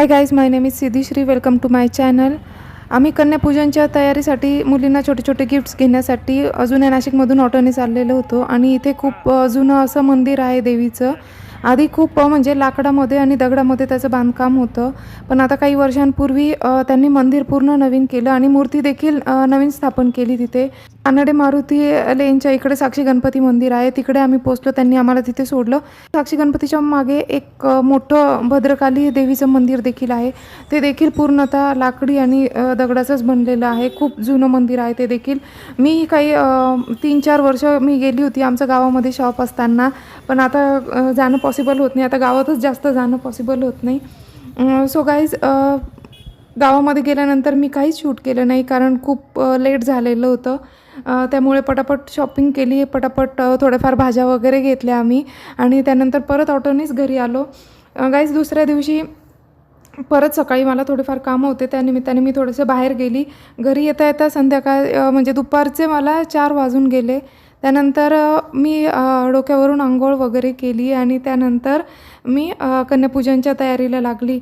Hi guys my name is Siddhishree welcome to my channel आम्ही कन्यापूजनच्या तयारीसाठी मुलींना छोटे छोटे गिफ्ट्स घेण्यासाठी अजून या नाशिकमधून ऑटोने चाललेलो होतो. आणि इथे खूप जुनं असं मंदिर आहे देवीचं. आधी खूप म्हणजे लाकडामध्ये आणि दगडामध्ये त्याचं बांधकाम होतं. पण आता काही वर्षांपूर्वी त्यांनी मंदिर पूर्ण नवीन केलं आणि मूर्ती देखील नवीन स्थापन केली तिथे. कानडे मारुती लेनच्या इकडे साक्षी गणपती मंदिर आहे. तिकडे आम्ही पोचलो त्यांनी आम्हाला तिथे सोडलं. साक्षी गणपतीच्या मागे एक मोठं भद्रकाली देवीचं मंदिर देखील आहे. ते देखील पूर्णतः लाकडी आणि दगडाचंच बनलेलं आहे. खूप जुनं मंदिर आहे ते देखील. मी काही तीन चार वर्ष मी गेली होती आमच्या गावामध्ये शॉप असताना. पण आता जाणं पॉसिबल होत नाही. आता गावातच जास्त जाणं पॉसिबल होत नाही. सो गाईज गावामध्ये गेल्यानंतर मी काहीच शूट केलं नाही कारण खूप लेट झालेलं होतं. त्यामुळे पटापट शॉपिंग केली. पटापट थोड्याफार भाज्या वगैरे घेतल्या आम्ही. आणि त्यानंतर परत ऑटोनेच घरी आलो. गाईज दुसऱ्या दिवशी परत सकाळी मला थोडेफार कामं होते. त्यानिमित्ताने मी थोडंसं बाहेर गेली. घरी येता येता संध्याकाळ म्हणजे दुपारचे मला चार वाजून गेले. त्यानंतर मी डोक्यावरून आंघोळ वगैरे केली आणि त्यानंतर मी कन्यापूजनच्या तयारीला लागली.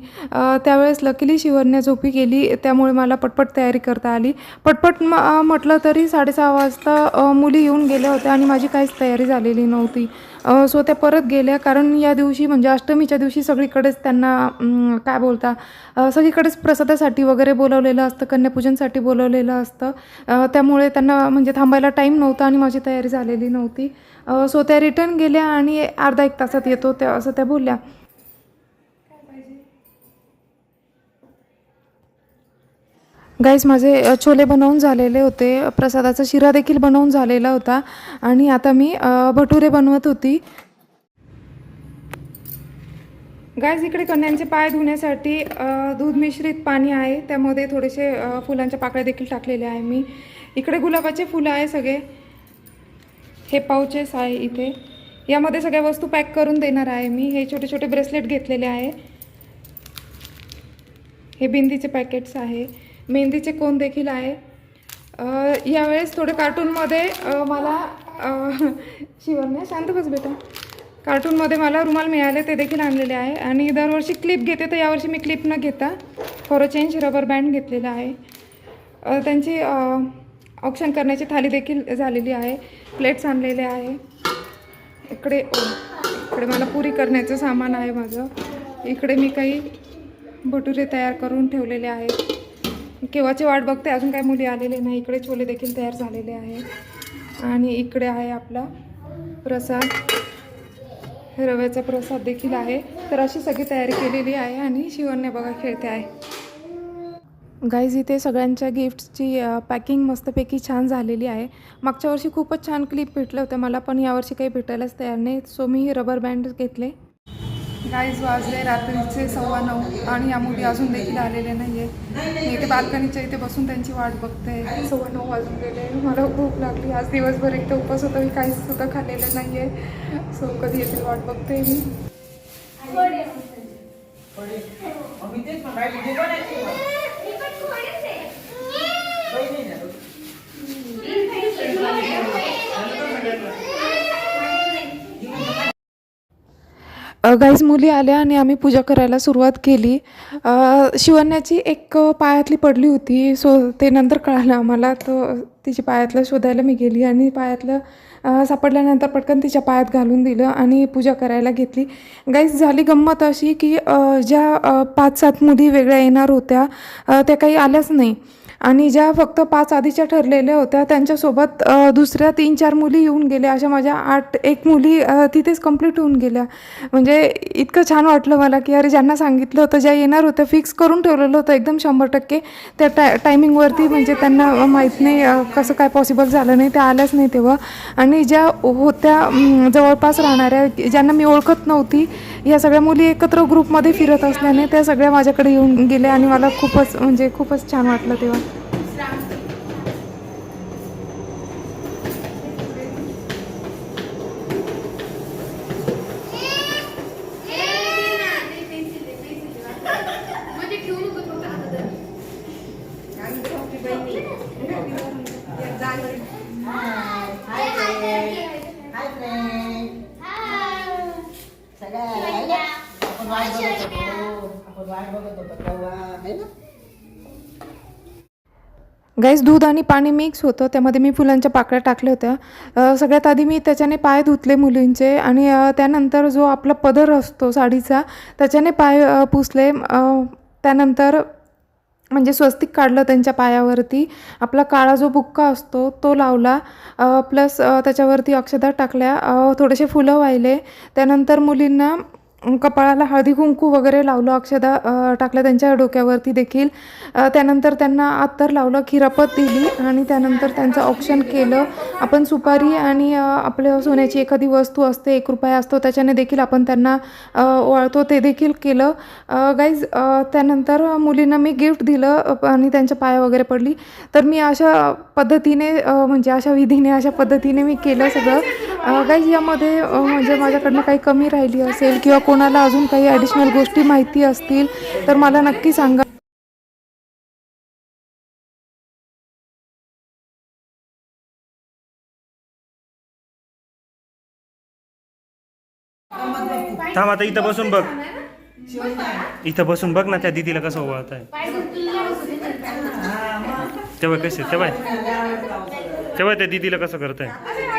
त्यावेळेस लकीली शिवरण्या झोपी गेली त्यामुळे मला पटपट तयारी करता आली. पटपट म म्हटलं तरी साडेसहा वाजता मुली येऊन गेल्या होत्या आणि माझी काहीच तयारी झालेली नव्हती. सो त्या परत गेल्या. कारण या दिवशी म्हणजे अष्टमीच्या दिवशी सगळीकडेच त्यांना काय बोलता सगळीकडेच प्रसादासाठी वगैरे बोलवलेलं असतं कन्यापूजनसाठी बोलवलेलं असतं. त्यामुळे त्यांना म्हणजे थांबायला टाईम नव्हता आणि माझी तयारी झालेली नव्हती. सो त्या रिटर्न गेल्या आणि अर्धा एक तासात येतो त्या असं त्या बोलल्या. गाईस माझे छोले बनवून झालेले होते. प्रसादाचा शिरा देखील बनवून झालेला होता. आणि आता मी भटुरे बनवत होती. गायज इकडे कन्यांचे पाय धुण्यासाठी दूध मिश्रित पाणी आहे. त्यामध्ये थोडेसे फुलांच्या पाकळ्या देखील टाकलेले आहे मी. इकडे गुलाबाचे फुलं आहे सगळे. हे पाऊचेस आहे इथे. यामध्ये सगळ्या वस्तू पॅक करून देणार आहे मी. हे छोटे छोटे ब्रेसलेट घेतलेले आहे. हे बिंदीचे पॅकेट्स आहे. मेहंदीचे कोण देखील आहे? यावेळेस थोडे कार्टूनमध्ये मला अ, शिवण्या शांत बस बेटा. कार्टूनमध्ये मला रुमाल मिळाले ते देखील आणलेले आहे. आणि दरवर्षी क्लिप घेते तर यावर्षी मी क्लिप न घेता for a change rubber band घेतलेला आहे. त्यांची ऑप्शन करण्याची थाली देखील झालेली आहे. प्लेट्स आणलेले आहे. इकडे इकडे मला पुरी करण्याचं सामान आहे माझं. इकडे मी काही भटुरे तयार करून ठेवलेले आहेत. केव्हाची वाट बघते अजून काही मुली आलेले नाही. इकडे छोले देखील तयार झालेले आहे आणि इकडे आहे आपला प्रसाद. रव्याचा प्रसाद देखील आहे. तर अशी सगळी तयारी केलेली आहे आणि शिवणने बघा खेळते आहे. गाईज इथे सगळ्यांच्या गिफ्ट्सची पॅकिंग मस्तपैकी छान झालेली आहे. मागच्या वर्षी खूपच छान क्लिप भेटलं होतं. मला पण यावर्षी काही भेटायलाच तयार नाही. सो मी रबर बँड घेतले. गाईज वाजले रात्रीचे सव्वा नऊ आणि या मुली अजून देखील आलेले नाही आहे मी इथे बाल्कनीच्या इथे बसून त्यांची वाट बघते. सव्वा नऊ वाजून गेले. मला भूक लागली. आज दिवसभर एक तर उपवास होता मी काहीच सुद्धा खाल्लेलं नाही आहे सो कधी येतील वाट बघते मी. गाईज मुली आल्या आणि आम्ही पूजा करायला सुरुवात केली. शिवण्याची एक पायातली पडली होती. सो ते नंतर कळालं आम्हाला. तर तिची पायातलं शोधायला मी गेली आणि पायातलं सापडल्यानंतर पटकन तिच्या पायात घालून दिलं आणि पूजा करायला घेतली. गाईज झाली गंमत अशी की ज्या पाच सात मुली वेगळ्या येणार होत्या त्या काही आल्याच नाही. आणि ज्या फक्त पाच आधीच्या ठरलेल्या होत्या त्यांच्यासोबत दुसऱ्या तीन चार मुली येऊन गेल्या. अशा माझ्या आठ एक मुली तिथेच कंप्लीट होऊन गेल्या. म्हणजे इतकं छान वाटलं मला की अरे ज्यांना सांगितलं होतं ज्या येणार होत्या फिक्स करून ठेवलेलं होतं एकदम शंभर टक्के. त्या टाय टायमिंगवरती म्हणजे त्यांना माहीत नाही कसं काय पॉसिबल झालं नाही त्या आल्याच नाही तेव्हा. आणि ज्या होत्या जवळपास राहणाऱ्या ज्यांना मी ओळखत नव्हती या सगळ्या मुली एकत्र ग्रुपमध्ये फिरत असल्याने त्या सगळ्या माझ्याकडे येऊन गेल्या आणि मला खूपच म्हणजे खूपच छान वाटलं तेव्हा म्हणजे ठेवू नको फक्त हातात हाय फ्रेंड सगळ्या राहिल्या? आपण वाट बघत होतो. आपण वाट बघत होता तेव्हा आहे ना गाईस दूध आणि पाणी मिक्स होतं. त्यामध्ये मी फुलांच्या पाकळ्या टाकल्या होत्या. सगळ्यात आधी मी त्याच्याने पाय धुतले मुलींचे आणि त्यानंतर जो आपला पदर असतो साडीचा त्याच्याने पाय पुसले. त्यानंतर म्हणजे स्वस्तिक काढलं त्यांच्या पायावरती. आपला काळा जो बुक्का असतो तो लावला. प्लस त्याच्यावरती अक्षदा टाकल्या. थोडेसे फुलं वाहिले. त्यानंतर मुलींना कपाळाला हळदी कुंकू वगैरे लावलं अक्षदा टाकलं त्यांच्या डोक्यावरती देखील. त्यानंतर त्यांना अत्तर लावलं खिरापत दिली आणि त्यानंतर त्यांचं औक्षण केलं. आपण सुपारी आणि आपल्या सोन्याची एखादी वस्तू असते एक रुपया असतो त्याच्याने देखील आपण त्यांना ओळतो ते देखील केलं. गाईज त्यानंतर मुलींना मी गिफ्ट दिलं आणि त्यांच्या पाया वगैरे पडली. तर मी अशा पद्धतीने म्हणजे अशा विधीने अशा पद्धतीने मी केलं सगळं. गाईज यामध्ये म्हणजे माझ्याकडनं काही कमी राहिली असेल किंवा कोणाला अजून काही ॲडिशनल गोष्टी माहिती असतील तर मला नक्की सांगा. थांब आता इथं बसून बघ. इथं बसून बघ ना त्या दिदीला कसं ओवाळत आहे तेव्हा कसे तेव्हा तेव्हा त्या दिदीला कसं करत आहे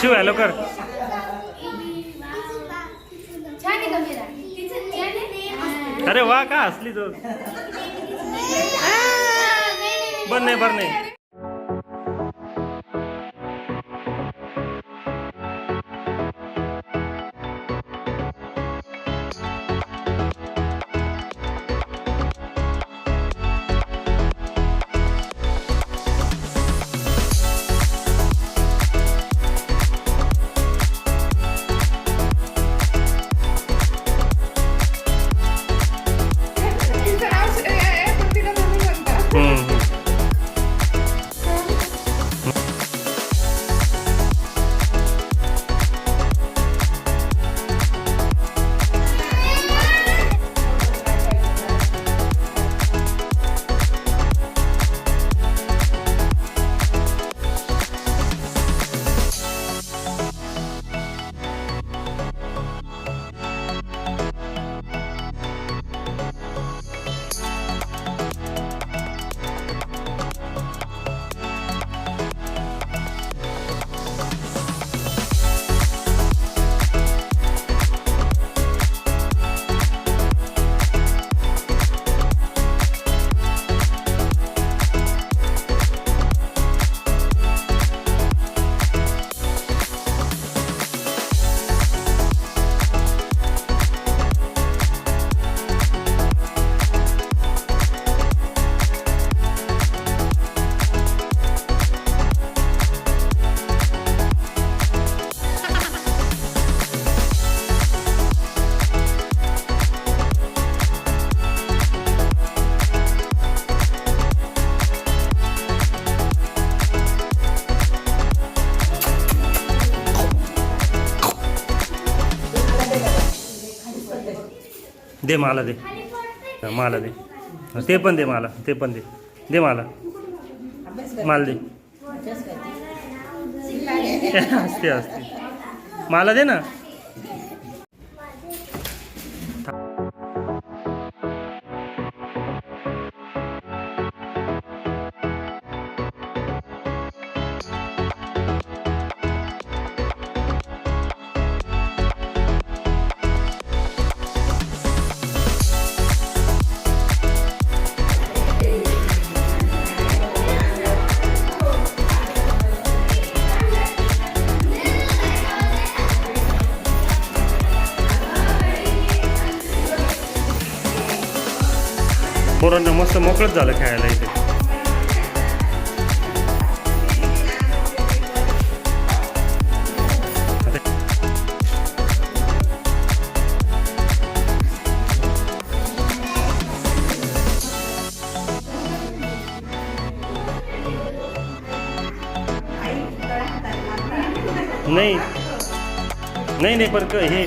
शिव हॅलो कर अरे वा का हसली तो? बर नाही बर नाही. दे मला दे. मला दे. ते पण दे मला ते पण दे. दे मला. मला दे. असते असते मला दे ना. पोरांना मस्त मोकळंच झालं खेळायला इथे. नाही. नाही नाही पण हे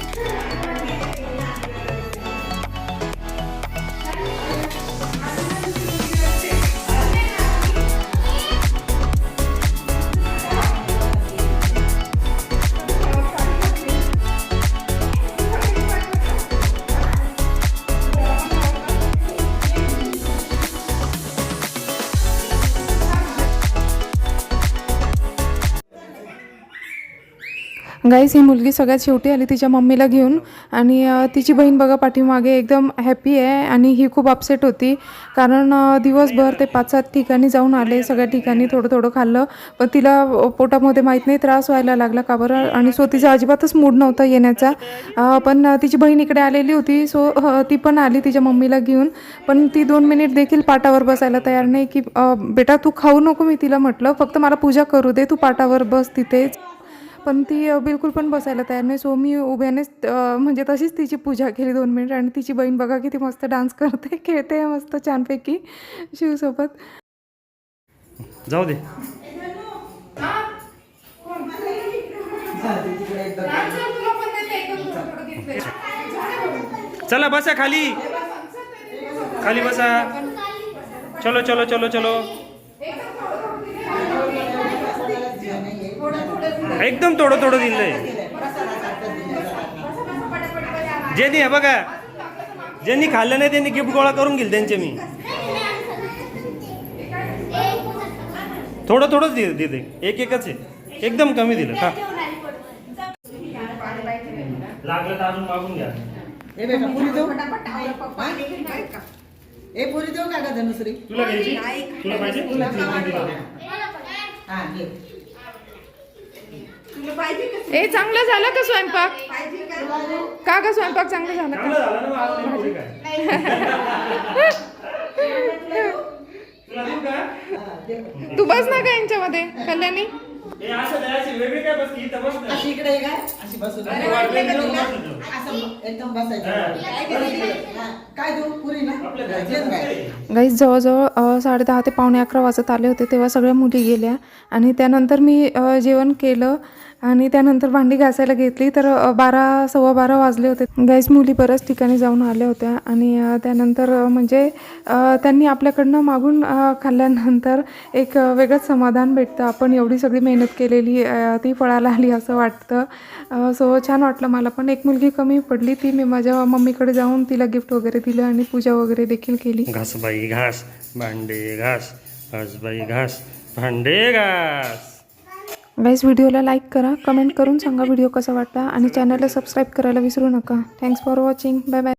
गाईस ही मुलगी सगळ्यात शेवटी आली तिच्या मम्मीला घेऊन आणि तिची बहीण बघा पाठीमागे एकदम हॅपी आहे आणि ही खूप अपसेट होती. कारण दिवसभर ते पाच सात ठिकाणी जाऊन आले सगळ्या ठिकाणी थोडं थोडं खाल्लं. पण तिला पोटामध्ये माहीत नाही त्रास व्हायला लागला का बरं? आणि सो तिचा अजिबातच मूड नव्हता येण्याचा. पण तिची बहीण इकडे आलेली होती. सो ती पण आली तिच्या मम्मीला घेऊन. पण ती दोन मिनिट देखील पाटावर बसायला तयार नाही की बेटा तू खाऊ नको मी तिला म्हटलं. फक्त मला पूजा करू दे तू पाटावर बस तिथेच. पण ती बिलकुल पण बसायला तयार नाही. सो मी उभ्यानेच म्हणजे तशीच तिची पूजा केली दोन मिनिट. आणि तिची बहीण बघा किती मस्त डान्स करते खेळते मस्त छानपैकी शिवसोबत. जाऊ दे चला बसा खाली. खाली बसा. चलो चलो चलो चलो. एकदम थोडं थोडं दिलंय. ज्यांनी हे बघा ज्यांनी खाल्लं नाही त्यांनी गिफ्ट गोळा करून घेईल त्यांचे मी. थोडं थोडंच दिलं दिले एक एकच आहे. एकदम कमी दिलं. का लागलं तर अजून मागून घ्या. ए बेटा पुरी देऊ? ए पुरी देऊ का ग धनुश्री तुला घ्यायची? तुला पाहिजे. हा घे. ए चांगलं झालं का स्वयंपाक? का का स्वयंपाक? चांगलं झालं का. तू बस ना का यांच्यामध्ये कल्याणी. असं नाही अशी वेगळी काय बसली? इथं बस ना. अशी इकडे ये का अशी बसू दे. असं एकदम बसायचं. काय देऊ? पुरी ना? जेवण काय? गाईज जवळजवळ अ, साडेदहा ते पावणे अकरा वाजत आले होते तेव्हा सगळ्या मुली गेल्या. आणि त्यानंतर मी जेवण केलं. आणि त्यानंतर भांडी घासायला घेतली. तर बारा सव्वा बारा वाजले होते. गॅस मुली बऱ्याच ठिकाणी जाऊन आल्या होत्या. आणि त्यानंतर म्हणजे त्यांनी आपल्याकडनं मागून खाल्ल्यानंतर एक वेगळंच समाधान भेटतं. आपण एवढी सगळी मेहनत केलेली ती फळाला आली असं वाटतं. सो छान वाटलं मला पण. एक मुलगी कमी पडली. ती मी माझ्या मम्मीकडे जाऊन तिला गिफ्ट वगैरे दिलं आणि पूजा वगैरे देखील केली. घास बाई घास भांडे घास घास बाई घास भांडे घास. गाईज व्हिडिओला लाईक करा कमेंट करून सांगा व्हिडिओ कसा वाटला आणि चॅनलला सबस्क्राईब करायला विसरू नका. Thanks for watching. Bye bye.